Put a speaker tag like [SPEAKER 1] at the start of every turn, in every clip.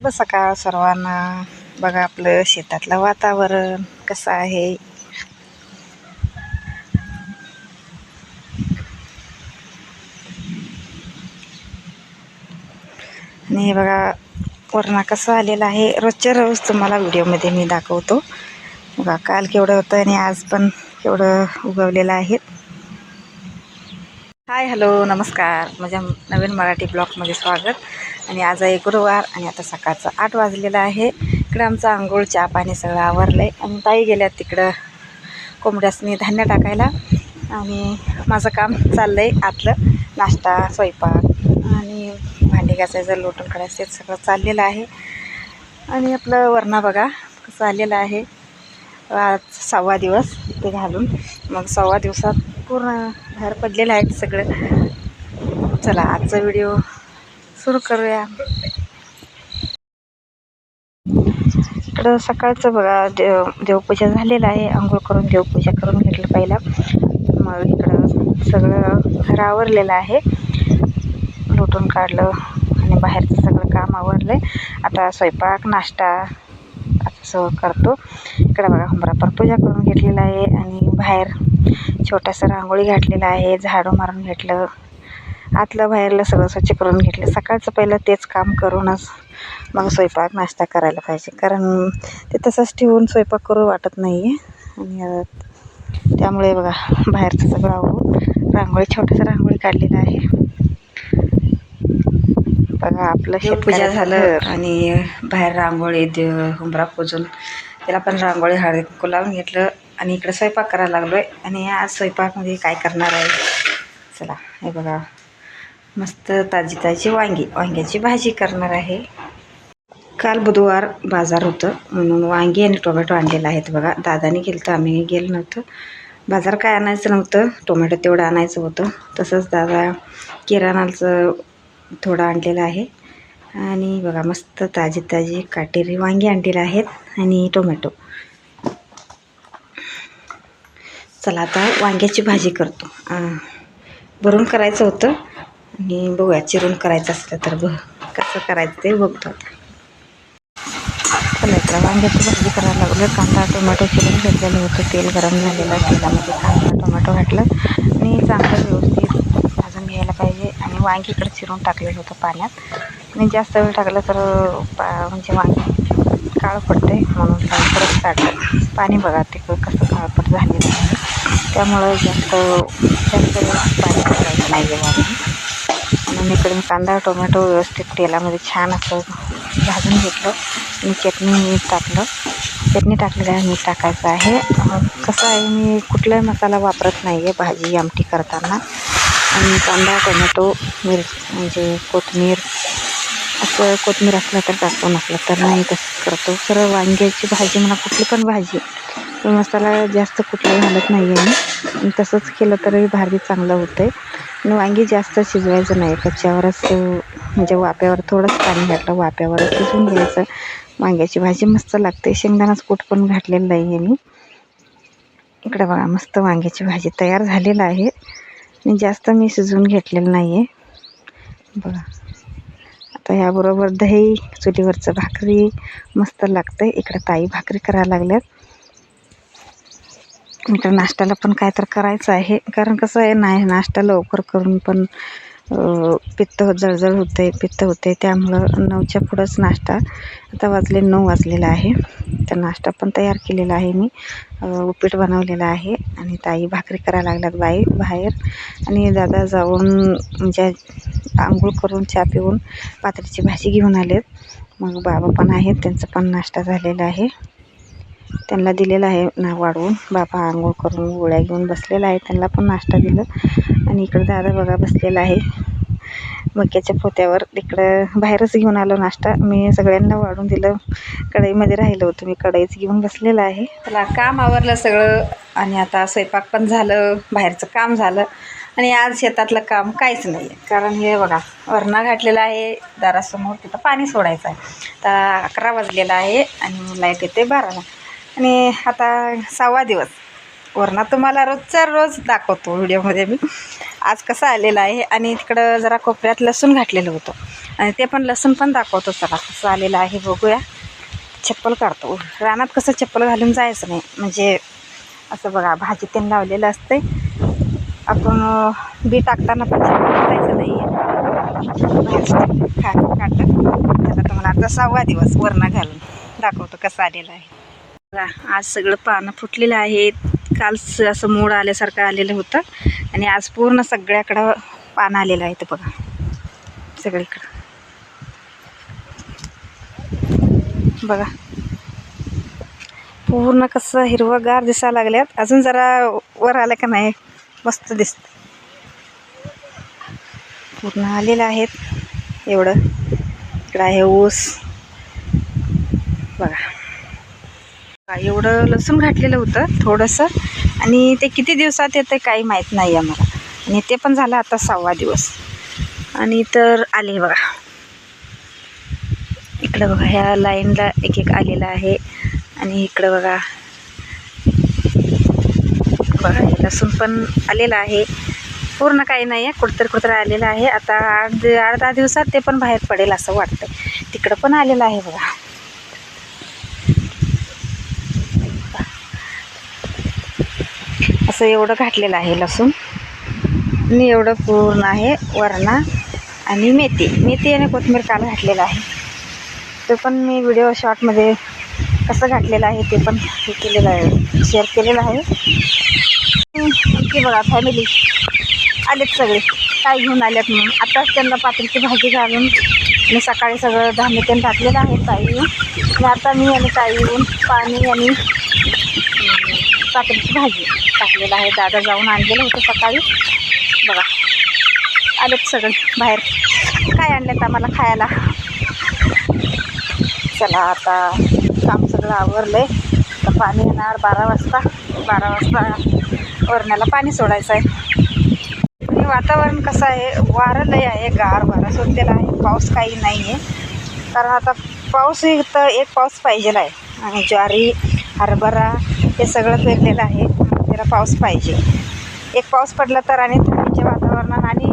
[SPEAKER 1] शुभ सकाळ सर्वांना? बघा आपलं शेतातलं वातावरण कसं आहे? आणि हे बघा कोरोना कसं आलेलं आहे? रोजच्या रोज तुम्हाला व्हिडिओमध्ये मी दाखवतो. बघा काल केवढं होतं आणि आज पण केवढं उगवलेलं आहे. हाय हॅलो नमस्कार. माझ्या नवीन मराठी ब्लॉगमध्ये स्वागत. आणि आज आहे गुरुवार आणि आता सकाळचं आठ वाजलेलं आहे. इकडं आमचं आंघोळ चहा पाणी सगळं आवरलं आहे आणि ताई गेल्यात तिकडं कोंबड्यासनी धान्य टाकायला. आणि माझं काम चाललं आहे आतलं. नाश्ता स्वयंपाक आणि भांडी घासायचं लोटून काढायचं ते सगळं चाललेलं आहे. आणि आपलं वरणा बघा कसं आलेलं आहे. आज सहावा दिवस ते घालून. मग सव्वा दिवसात पूर्ण बाहेर पडलेलं आहे सगळं. चला आजचा व्हिडिओ सुरू करूया. इकडं सकाळचं बघा देव देवपूजा झालेलं आहे. आंघोळ करून देवपूजा करून घेतलं पहिला. मग इकडं सगळं घर आवरलेलं आहे. लुटून काढलं आणि बाहेरचं सगळं काम आवरलं आहे आता स्वयंपाक नाश्ता असं करतो. इकडं बघा हुंबरापर पूजा करून घेतलेला आहे आणि बाहेर छोटासा रांगोळी घातलेला आहे झाडू मारून घेतलं. आतलं बाहेरलं सगळं स्वच्छ करून घेतलं. सकाळचं पहिलं तेच काम करूनच मग स्वयंपाक नाश्ता करायला पाहिजे. कारण ते तसंच ठेवून स्वयंपाक करू वाटत नाही आहे आणि त्यामुळे बघा बाहेरचं सगळं आवरून रांगोळी छोटंसं रांगोळी काढलेलं आहे. बघा आपलं पूजा झालं आणि बाहेर रांगोळी हुंबरा पूजून. त्याला पण रांगोळी हळदी कुंकू लावून घेतलं आणि इकडं स्वयंपाक करायला लागलो आहे आणि आज स्वयंपाकमध्ये काय करणार आहे? चला हे बघा. मस्त ताजी ताजी वांगी वांग्याची भाजी करणार आहे. काल बुधवार बाजार होतं म्हणून वांगी आणि टोमॅटो आणलेलं आहेत बघा. दादाने गेलं तर आम्ही गेलो नव्हतं. बाजार काय आणायचं नव्हतं टोमॅटो तेवढं आणायचं होतं. तसंच दादा किराणाचं थोडा आणलेला आहे. आणि बघा मस्त ताजी ताजी काटेरी वांगी आणलेले आहेत आणि टोमॅटो. चला आता वांग्याची भाजी करतो. भरून करायचं होतं आणि बघूया चिरून करायचं असलं तर बघ कसं करायचं ते बघतो आता. चला इकडं वांग्याची भाजी करायला लागलं कांदा टोमॅटो चिरून घेतलेलं होतं. तेल गरम झालेलं तेलामध्ये कांदा टोमॅटो घातलं. आणि चांगलं व्यवस्थित भाजून घ्यायला पाहिजे. वांगी इकडं चिरून टाकलेलं होतं पाण्यात. आणि जास्त वेळ टाकलं तर पा म्हणजे वांगी काळं पडते म्हणून परत काढलं. पाणी बघा ते कसं काळपट झालेलं आहे. त्यामुळं जास्त जास्त वेळ पाणी टाकायचं नाही आहे वांगी. म्हणून इकडे मी कांदा टोमॅटो व्यवस्थित तेलामध्ये छान असं भाजून घेतलं. आणि चटणी मीठ टाकलं. चटणी टाकलेलं आहे मीठ टाकायचं आहे. कसं आहे मी कुठलाही मसाला वापरत नाही आहे भाजी आमटी करताना. आणि कांदा टोमॅटो मिरच म्हणजे कोथमीर असं कोथमीर असलं तर टाकतो नसलं तर नाही तसंच करतो. सरळ वांग्याची भाजी म्हणा कुठली पण भाजी मसाला जास्त कुठलाही घालत नाही आहे मी आणि तसंच केलं तरी भाजी चांगलं होतं आहे आणि वांगी जास्त शिजवायचं नाही कच्च्यावरच म्हणजे वाप्यावर थोडंच पाणी घातलं वाप्यावरच शिजवून घ्यायचं. वांग्याची भाजी मस्त लागते शेंगदाणाच कूट पण घातलेलं नाही आहे मी इकडे बघा मस्त वांग्याची भाजी तयार झालेलं आहे. आणि जास्त मी शिजवून घेतलेलं नाही आहे बघा. आता ह्याबरोबर दही चुलीवरचं भाकरी मस्त लागतं इकडं ताई भाकरी करायला लागल्यात. इकडं नाश्त्याला पण काय तर करायचं आहे. कारण कसं आहे नाही नाश्ता लवकर करून पण पित्त जळजळ होते पित्त होते त्यामुळं नऊच्या पुढंच नाश्ता. आता वाजले नऊ वाजलेला आहे. तर नाश्ता पण तयार केलेला आहे मी. उपीट बनवलेलं आहे आणि ताई भाकरी करायला लागल्यात बाई बाहेर. आणि दादा जाऊन म्हणजे आंघोळ करून चहा पिऊन पात्रीची भाजी घेऊन आलेत. मग बाबा पण आहेत त्यांचा पण नाश्ता झालेला आहे. त्यांना दिलेलं आहे ना वाढवून. बाबा आंघोळ करून गोळ्या घेऊन बसलेला आहे. त्यांना पण नाश्ता दिलं. आणि इकडं दादा बघा बसलेला आहे. मक्याच्या पोत्यावर इकडं बाहेरच घेऊन आलो नाश्ता. मी सगळ्यांना वाढून दिलं. कढईमध्ये राहिलं होतं. मी कढईच घेऊन बसलेलं आहे. त्याला काम आवरलं सगळं. आणि आता स्वयंपाक पण झालं. बाहेरचं काम झालं. आणि आज शेतातलं काम काहीच नाही. आहे कारण हे बघा वरणा घातलेला आहे. दारासमोर तिथं पाणी सोडायचं आहे. आता अकरा वाजलेला आहे आणि लाइट येते बाराला. आणि आता सहावा दिवस. वरणा तुम्हाला रोजचा रोज दाखवतो व्हिडिओमध्ये मी. आज कसं आलेलं आहे आणि तिकडं जरा कोपऱ्यात लसूण घातलेलं होतं. आणि ते पण लसूण पण दाखवतो चला कसं आलेलं आहे बघूया. चप्पल काढतो. रानात कसं चप्पल घालून जायचं नाही. म्हणजे असं बघा भाजी त्यांनी लावलेलं असते आपण बी टाकताना पण घालायचं नाही. काढलं त्याला तुम्हाला आता सहावा दिवस वरणा घालून दाखवतो कसं आलेलं आहे. बघा आज सगळं पानं फुटलेलं आहेत. काल असं मोड आल्यासारखं आलेलं होतं. आणि आज पूर्ण सगळ्याकडं पानं आलेलं आहे तर बघा. सगळीकडं. बघा. पूर्ण कसं हिरवंगार दिसायला लागल्यात. अजून जरा वर आलं का नाही? मस्त दिसत. पूर्ण आलेलं आहेत. एवढं. इकडं आहे ऊस. बघा. बघा, एवढं लसूण घातलेलं होतं थोडंसं. आणि ते किती दिवसात येतं काही माहीत नाही आम्हाला. आणि ते पण झालं आता सहावा दिवस. आणि तर आले बघा. इकडं बघा ह्या लाईनला एक एक आलेला आहे. आणि इकडं बघा. बघा हे लसूण पण आलेलं आहे. पूर्ण काही नाही आहे कुठतर कुठतर आलेलं आहे. आता आठ आठ दहा दिवसात ते पण बाहेर पडेल असं वाटतं तिकडं पण आलेलं आहे बघा. असं एवढं घातलेलं आहे लसूण. आणि एवढं पूर्ण आहे वरणा आणि मेथी. मेथी आणि कोथिंबीर काल घातलेलं आहे. ते पण मी व्हिडिओ शॉर्टमध्ये कसं घातलेलं आहे ते पण हे केलेलं आहे. शेअर केलेलं आहे. की बघा फॅमिली आलेत सगळे. काय घेऊन आल्यात म्हणून. आताच त्यांना पात्रीची भाजी घालून मी सकाळी सगळं धान्य त्यांनी टाकलेलं आहे ताई. आणि आता मी आणि ताई येऊन पाणी आणि काकडीची भाजी टाकलेलं आहे. दादा जाऊन आणलेलं होतं सकाळी. बघा. आलेत सगळं बाहेर. काय आणलेत आम्हाला खायला? चला आता काम सगळं आवरलं आहे तर पाणी येणार बारा वाजता. बारा वाजता वरण्याला पाणी सोडायचं आहे. आणि वातावरण कसं आहे? वारं लय आहे. गार वारा सुटलेला आहे. पाऊस काही नाही आहे कारण आता पाऊस तर एक पाऊस पाहिजेला आहे. आणि ज्वारी हरभरा हे सगळं पेरलेलं आहे. त्याला पाऊस पाहिजे. एक पाऊस पडला तर आणि थंडीच्या वातावरणात आणि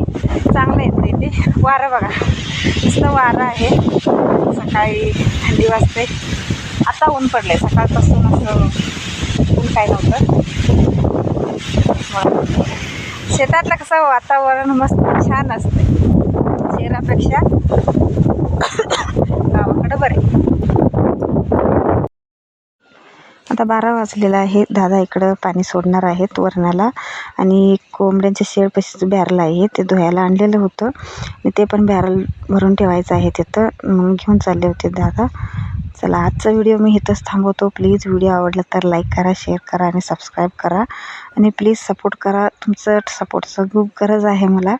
[SPEAKER 1] चांगलं येतं ते वारं बघा. नुसतं वारं आहे. सकाळी थंडी वाजते. आता ऊन पडलं आहे सकाळपासून असं ऊन काय नव्हतं. शेतातलं कसं वातावरण मस्त छान असते शहरापेक्षा गावाकडं बरे आता बारा वाजलेला आहे. दादा इकडं पाणी सोडणार आहेत वरणाला. आणि कोंबड्यांच्या शेळपाशीचं बॅरल आहे ते धुवायला आणलेलं होतं. आणि ते पण बॅरल भरून ठेवायचं आहे तिथं. मग घेऊन चालले होते दादा. चला आजचा व्हिडिओ मी इथंच थांबवतो. प्लीज व्हिडिओ आवडला तर लाईक करा शेअर करा आणि सबस्क्राईब करा. आणि प्लीज सपोर्ट करा. तुमचं सपोर्टचं खूप गरज आहे मला.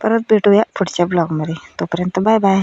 [SPEAKER 1] परत भेटूया पुढच्या ब्लॉगमध्ये. तोपर्यंत बाय बाय.